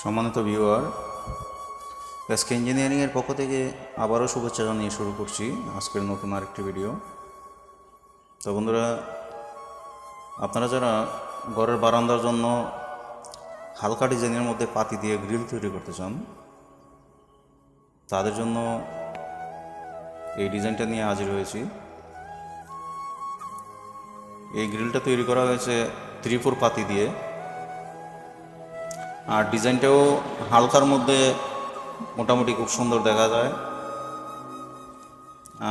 সম্মানিত viewer SK ইঞ্জিনিয়ারিংয়ের পক্ষ থেকে আবারও শুভেচ্ছা জানিয়ে শুরু করছি আজকের নতুন আরেকটি ভিডিও তো বন্ধুরা, আপনারা যারা ঘরের বারান্দার জন্য হালকা ডিজাইনের মধ্যে পাতি দিয়ে গ্রিল তৈরি করতে চান, তাদের জন্য এই ডিজাইনটা নিয়ে হাজির হয়েছি। এই গ্রিলটা তৈরি করা হয়েছে ত্রিপুর পাতি দিয়ে। আর ডিজাইনটাও হালকার মধ্যে মোটামুটি খুব সুন্দর দেখা যায়।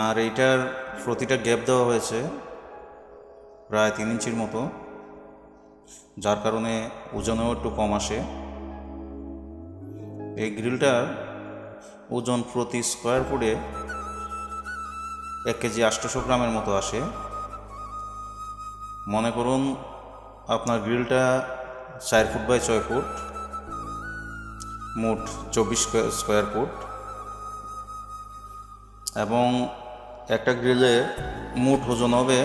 আর এইটার প্রতিটা গ্যাপ দেওয়া হয়েছে প্রায় তিন ইঞ্চির মতো, যার কারণে ওজনেও একটু কম আসে। এই গ্রিলটার ওজন প্রতি স্কোয়ার ফুটে এক কেজি আটশোশো গ্রামের মতো আসে। মনে করুন আপনার গ্রিলটা চার ফুট বাই ছয় ফুট মোট চব্বিশ স্কোয়ার ফুট। এবং একটা গ্রিলে মোট ওজন হবে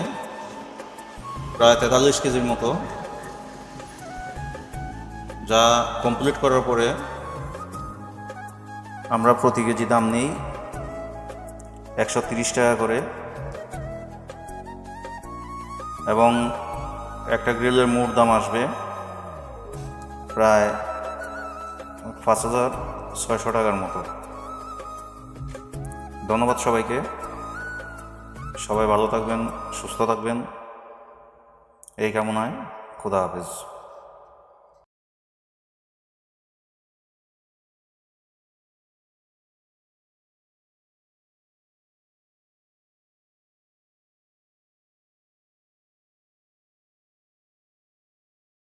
প্রায় তেতাল্লিশ কেজির মতো। যা কমপ্লিট করার পরে আমরা প্রতি কেজি দাম নেই একশো তিরিশ টাকা করে। এবং একটা গ্রিলের মোট দাম আসবে প্রায় পাঁচ হাজার ছয়শো টাকার মতো। ধন্যবাদ সবাইকে। সবাই ভালো থাকবেন, সুস্থ থাকবেন। এই কামনায় খুদা হাফেজ।